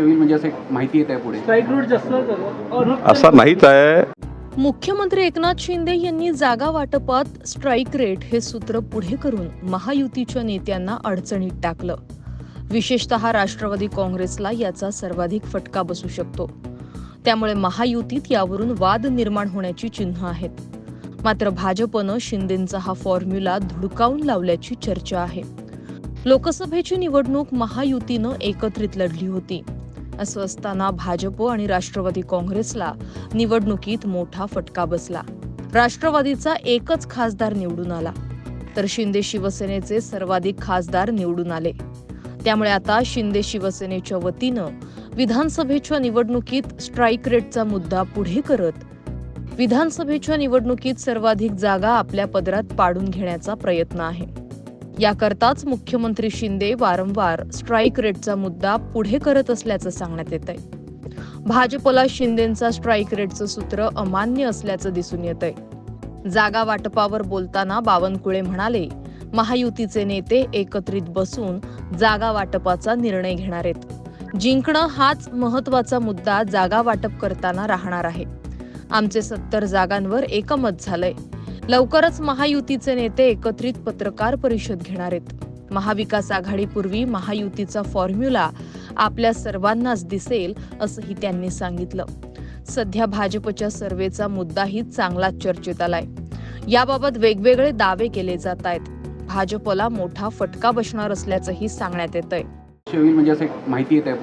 होईल म्हणजे माहिती येत आहे पुढे. असा नाहीच आहे. मुख्यमंत्री एकनाथ शिंदे यांनी जागा वाटपात स्ट्राईक रेट हे सूत्र पुढे करून महायुतीच्या नेत्यांना अडचणीत टाकलं. विशेषतः राष्ट्रवादी काँग्रेसला याचा सर्वाधिक फटका बसू शकतो. त्यामुळे महायुतीत यावरून वाद निर्माण होण्याची चिन्ह आहेत. मात्र भाजपनं शिंदेंचा हा फॉर्म्युला धुडकावून लावल्याची चर्चा आहे. लोकसभेची निवडणूक महायुतीनं एकत्रित लढली होती. असं असताना भाजप आणि राष्ट्रवादी काँग्रेसला निवडणुकीत मोठा फटका बसला. राष्ट्रवादीचा एकच खासदार निवडून आला. तर शिंदे शिवसेनेचे सर्वाधिक खासदार निवडून आले. त्यामुळे आता शिंदे शिवसेनेच्या वतीनं विधानसभेच्या निवडणुकीत स्ट्राईक रेटचा मुद्दा पुढे करत विधानसभेच्या निवडणुकीत सर्वाधिक जागा आपल्या पदरात पाडून घेण्याचा प्रयत्न आहे. याकरताच मुख्यमंत्री शिंदे वारंवार स्ट्राईक रेटचा मुद्दा पुढे करत असल्याचं सांगण्यात येत आहे भाजपला शिंदेचा स्ट्राईक रेटचं सूत्र अमान्य असल्याचं दिसून येत आहे जागा वाटपावर बोलताना बावनकुळे म्हणाले महायुतीचे नेते एकत्रित बसून जागा वाटपाचा निर्णय घेणार आहेत. जिंकणं हाच महत्त्वाचा मुद्दा जागा वाटप करताना राहणार आहे. आमचे सत्तर जागांवर एकमत झालंय. लवकरच महायुतीचे नेते एकत्रित पत्रकार परिषद घेणार आहेत. महाविकास आघाडीपूर्वी महायुतीचा फॉर्म्युला आपल्या सर्वांनाच दिसेल असंही त्यांनी सांगितलं. सध्या भाजपच्या सर्वेचा मुद्दाही चांगलाच चर्चेत आलाय. याबाबत वेगवेगळे दावे केले जात आहेत. भाजपला मोठा फटका बसणार असल्याचंही सांगण्यात येत आहे होईल म्हणजे असं एक माहिती येत आहे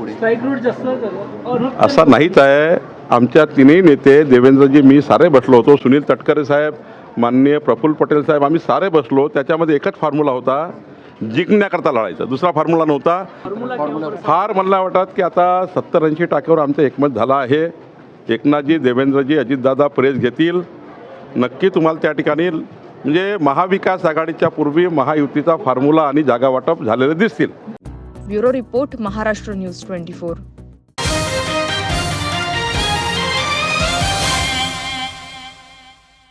असा नाहीच आहे. आमच्या तिन्ही नेते देवेंद्रजी मी सारे बसलो होतो. सुनील तटकरे साहेब माननीय प्रफुल्ल पटेल साहेब आम्ही सारे बसलो. त्याच्यामध्ये एकच फॉर्म्युला होता जिंकण्याकरता लढायचा. दुसरा फॉर्म्युला नव्हता. फार मला वाटत की आता सत्तर ऐंशी टाक्यावर आमचं एकमत झालं आहे. एकनाथजी देवेंद्रजी अजितदादा प्रेस घेतील. नक्की तुम्हाला त्या ठिकाणी म्हणजे महाविकास आघाडीच्या पूर्वी महायुतीचा फॉर्म्युला आणि जागा वाटप झालेले दिसतील. Bureau report Maharashtra news twenty four.